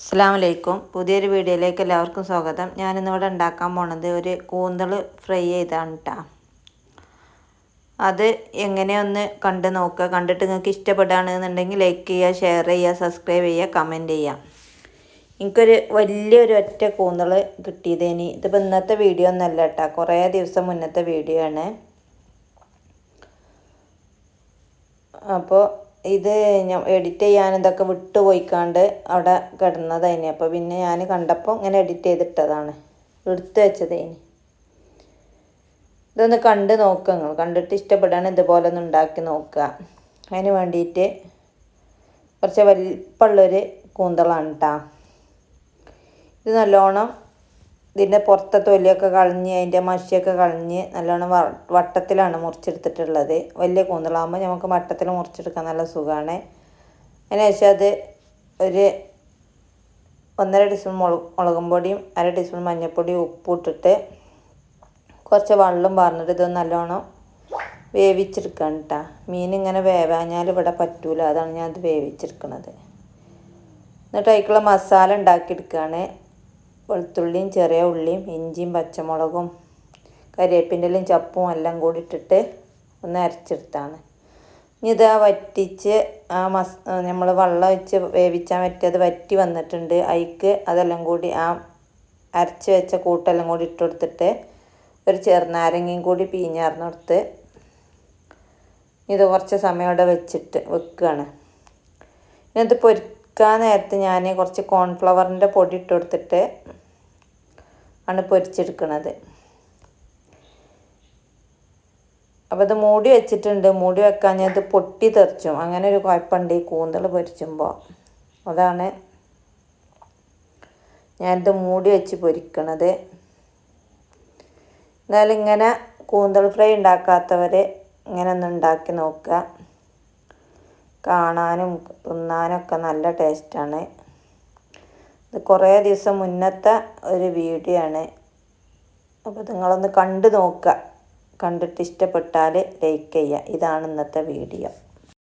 അസ്സാം വലൈക്കും പുതിയൊരു വീഡിയോയിലേക്ക് എല്ലാവർക്കും സ്വാഗതം. ഞാനിന്നിവിടെ ഉണ്ടാക്കാൻ പോണത് ഒരു കൂന്തൾ ഫ്രൈ ചെയ്താണ് കേട്ടോ അത് എങ്ങനെയൊന്ന് കണ്ട് നോക്കുക കണ്ടിട്ട് നിങ്ങൾക്ക് ഇഷ്ടപ്പെടുകയാണെന്നുണ്ടെങ്കിൽ ലൈക്ക് ചെയ്യുക ഷെയർ ചെയ്യുക സബ്സ്ക്രൈബ് ചെയ്യുക കമന്റ് ചെയ്യുക. എനിക്കൊരു വലിയൊരു ഒറ്റ കൂന്തൾ കിട്ടിയതേനി. ഇതിപ്പോൾ ഇന്നത്തെ വീഡിയോ ഒന്നല്ല കേട്ടോ കുറേ ദിവസം മുന്നത്തെ വീഡിയോ ആണ്. അപ്പോൾ ഇത് ഞാൻ എഡിറ്റ് ചെയ്യാൻ ഇതൊക്കെ വിട്ടുപോയിക്കാണ്ട് അവിടെ കിടന്നതതിന് അപ്പോൾ പിന്നെ ഞാൻ കണ്ടപ്പോൾ ഇങ്ങനെ എഡിറ്റ് ചെയ്തിട്ടതാണ്. എടുത്ത് വെച്ചതേന്. ഇതൊന്ന് കണ്ട് നോക്കുക നിങ്ങൾ കണ്ടിട്ട് ഇഷ്ടപ്പെടാണ് ഇതുപോലെ ഒന്ന് ഉണ്ടാക്കി നോക്കുക. അതിന് വേണ്ടിയിട്ട് കുറച്ച് വലിപ്പമുള്ളൊരു കൂന്തളാണ് കേട്ടോ ഇത് നല്ലോണം ഇതിന്റെ പുറത്തെ തൊലിയൊക്കെ കളഞ്ഞ് അതിന്റെ മഷിയൊക്കെ കളഞ്ഞ് നല്ലോണം വട്ടത്തിലാണ് മുറിച്ചെടുത്തിട്ടുള്ളത്. വലിയ കൂന്തളാകുമ്പോൾ നമുക്ക് വട്ടത്തിൽ മുറിച്ചെടുക്കാൻ നല്ല സുഖമാണ് അതിന് ശേഷം അത് ഒരു ഒന്നര ടീസ്പൂൺ മുളക് മുളകും പൊടിയും അര ടീസ്പൂൺ മഞ്ഞൾപ്പൊടിയും ഉപ്പും ഇട്ടിട്ട് കുറച്ച് വെള്ളം പറഞ്ഞിട്ട് ഇത് നല്ലോണം വേവിച്ചെടുക്കണം കേട്ടോ മീൻ ഇങ്ങനെ വേവാഞ്ഞാൽ ഇവിടെ പറ്റൂല. അതാണ് ഞാൻ അത് വേവിച്ചെടുക്കുന്നത് എന്നിട്ട് അതിക്കുള്ള മസാല ഉണ്ടാക്കിയെടുക്കുകയാണ്. വെളുത്തുള്ളിയും ചെറിയ ഉള്ളിയും ഇഞ്ചിയും പച്ചമുളകും കരിവേപ്പിന്റെലും ചപ്പും എല്ലാം കൂടി ഇട്ടിട്ട് ഒന്ന് അരച്ചെടുത്താണ്. ഇനി ഇത് ആ വറ്റിച്ച് ആ മസ് നമ്മൾ വെള്ളം വെച്ച് വേവിച്ചാൽ പറ്റിയത് വറ്റി വന്നിട്ടുണ്ട്. അതിക്ക് അതെല്ലാം കൂടി ആ അരച്ച് വെച്ച കൂട്ടെല്ലാം കൂടി ഇട്ട് കൊടുത്തിട്ട് ഒരു ചെറുനാരങ്ങയും കൂടി പീഞ്ഞാർന്നെടുത്ത് ഇത് കുറച്ച് സമയം ഇവിടെ വെച്ചിട്ട് വെക്കുകയാണ് ഇനി ഇത് പൊരിക്കാൻ നേരത്ത് ഞാൻ കുറച്ച് കോൺഫ്ലവറിന്റെ പൊടി ഇട്ട് കൊടുത്തിട്ട് ആണ് പൊരിച്ചെടുക്കുന്നത് അപ്പോൾ ഇത് മൂടി വെച്ചിട്ടുണ്ട്. മൂടി വെക്കാഞ്ഞത് പൊട്ടി തെറിച്ചും. അങ്ങനെ ഒരു കുഴപ്പമുണ്ട് ഈ കൂന്തൾ പൊരിച്ചുമ്പോൾ അതാണ് ഞാനിത് മൂടി വെച്ച് പൊരിക്കണത്. എന്നാലും ഇങ്ങനെ കൂന്തൾ ഫ്രൈ ഉണ്ടാക്കാത്തവർ ഇങ്ങനെ ഒന്ന് ഉണ്ടാക്കി നോക്കുക. കാണാനും തിന്നാനൊക്കെ നല്ല ടേസ്റ്റാണ് ഇത് കുറേ ദിവസം മുന്നത്തെ ഒരു വീഡിയോ ആണ്. അപ്പോൾ നിങ്ങളൊന്ന് കണ്ടു നോക്കുക. കണ്ടിട്ട് ഇഷ്ടപ്പെട്ടാൽ ലൈക്ക് ചെയ്യുക. ഇതാണ് ഇന്നത്തെ വീഡിയോ